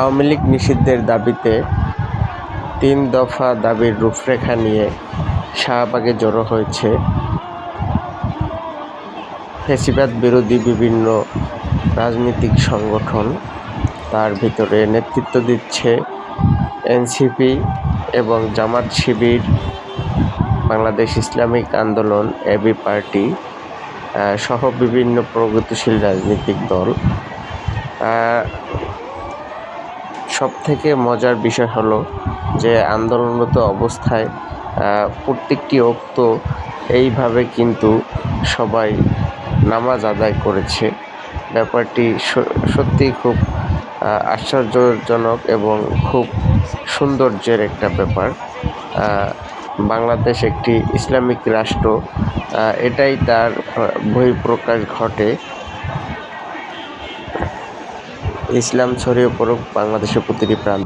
আওয়ামী লীগ নিষিদ্ধের দাবিতে তিন দফা দাবির রূপরেখা নিয়ে শাহবাগে জড়ো হয়েছে ফ্যাসিবাদ বিরোধী বিভিন্ন রাজনৈতিক সংগঠন। তার ভিতরে নেতৃত্ব দিচ্ছে এনসিপি এবং Jamaat Shibir, Bangladesh Islamic Andolan, AB party সহ বিভিন্ন প্রগতিশীল রাজনৈতিক দল। সব থেকে মজার বিষয় হলো যে আন্দোলনরত অবস্থায় প্রত্যেকটি অক্ত এইভাবে কিন্তু সবাই নামাজ আদায় করেছে। ব্যাপারটি সত্যিই খুব আশ্চর্যজনক এবং খুব সৌন্দর্যের একটা ব্যাপার। বাংলাদেশ একটি ইসলামিক রাষ্ট্র এটাই তার বহিঃপ্রকাশ ঘটে। ইসলাম ছড়িয়ে পড়ুক বাংলাদেশের প্রতিটি প্রান্ত।